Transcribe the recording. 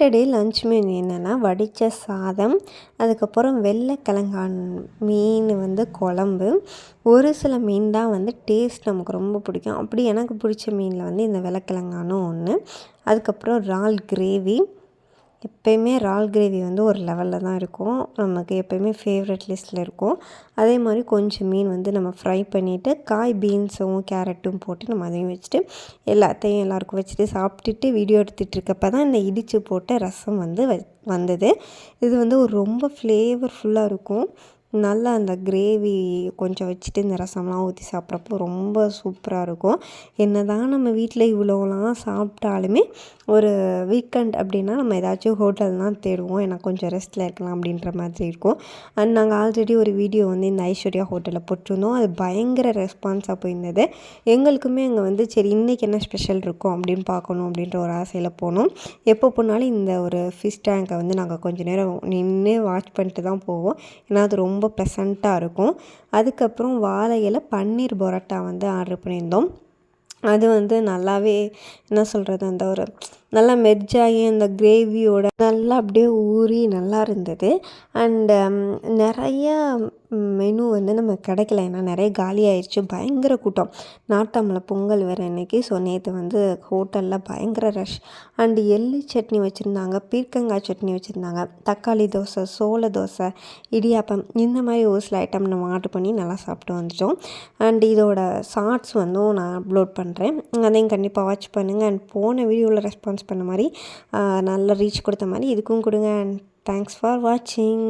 Saturday lunch menu என்னென்னா வடித்த சாதம் அதுக்கப்புறம் வெள்ளைக்கிழங்கான் மீன் வந்து குழம்பு. ஒரு சில மீன் தான் வந்து டேஸ்ட் நமக்கு ரொம்ப பிடிக்கும். அப்படி எனக்கு பிடிச்ச மீனில் வந்து இந்த வெள்ளைக்கிழங்கானும் ஒன்று அதுக்கப்புறம் இறால் கிரேவி எப்போயுமே இறால் கிரேவி வந்து ஒரு லெவலில் தான் இருக்கும். நமக்கு எப்போயுமே ஃபேவரட் லிஸ்ட்டில் இருக்கும். அதே மாதிரி கொஞ்சம் மீன் வந்து நம்ம ஃப்ரை பண்ணிவிட்டு காய் பீன்ஸும் கேரட்டும் போட்டு நம்ம அதையும் வச்சுட்டு எல்லாத்தையும் எல்லாருக்கும் வச்சுட்டு சாப்பிட்டுட்டு வீடியோ எடுத்துகிட்டு இருக்கப்போ தான் இந்த இடித்து போட்ட ரசம் வந்து வ வந்தது. இது வந்து ஒரு ரொம்ப ஃப்ளேவர்ஃபுல்லாக இருக்கும். நல்லா அந்த கிரேவி கொஞ்சம் வச்சுட்டு இந்த ரசம்லாம் ஊற்றி சாப்பிட்றப்போ ரொம்ப சூப்பராக இருக்கும். என்ன தான் நம்ம வீட்டில் இவ்வளோலாம் சாப்பிட்டாலுமே ஒரு வீக்கெண்ட் அப்படின்னா நம்ம ஏதாச்சும் ஹோட்டல் தான் தேடுவோம். ஏன்னா கொஞ்சம் ரெஸ்ட்டில் இருக்கலாம் அப்படின்ற மாதிரி இருக்கும். அண்ட் நாங்கள் ஆல்ரெடி ஒரு வீடியோ வந்து இந்த ஐஸ்வர்யா ஹோட்டலில் போட்டிருந்தோம். அது பயங்கர ரெஸ்பான்ஸாக போயிருந்தது. எங்களுக்குமே அங்கே வந்து சரி இன்றைக்கி என்ன ஸ்பெஷல் இருக்கும்? அப்படின்னு பார்க்கணும் அப்படின்ற ஒரு ஆசையில் போனோம். எப்போ போனாலும் இந்த ஒரு ஃபிஷ் டேங்கை வந்து நாங்கள் கொஞ்சம் நேரம் நின்று வாட்ச் பண்ணிட்டு தான் போவோம். ஏன்னா அது ரொம்ப ரொம்ப ப்ளசண்ட்டாக இருக்கும். அதுக்கப்புறம் வாழை இலை பன்னீர் பரோட்டா வந்து ஆர்டர் பண்ணியிருந்தோம். அது வந்து நல்லாவே என்ன சொல்கிறது அந்த ஒரு நல்லா மெர்ஜாகி அந்த கிரேவியோட நல்லா அப்படியே ஊறி நல்லா இருந்தது. அண்டு நிறையா மெனு வந்து நம்ம கிடைக்கல. ஏன்னா நிறைய காலி ஆயிடுச்சு பயங்கர கூட்டம். நாட்டாமலை பொங்கல் வேறு இன்றைக்கி ஸோ நேற்று வந்து ஹோட்டலில் பயங்கர ரஷ் அண்டு எள்ளு சட்னி வச்சுருந்தாங்க. பீர்க்கங்காய் சட்னி வச்சுருந்தாங்க. தக்காளி தோசை சோள தோசை இடியாப்பம். இந்த மாதிரி ஒரு சில ஐட்டம் நம்ம ஆர்டர் பண்ணி நல்லா சாப்பிட்டு வந்துட்டோம். அண்ட் இதோட ஷார்ட்ஸ் வந்து நான் அப்லோட் பண்ணுறேன் அதையும் கண்டிப்பாக வாட்ச் பண்ணுங்கள் அண்ட் போன வீடியோவில் ரெஸ்பான்ஸ் பண்ண மாதிரி நல்ல ரீச் கொடுத்த மாதிரி இதுக்கும் கொடுங்க. அண்ட் தேங்க்ஸ் ஃபார் வாட்சிங்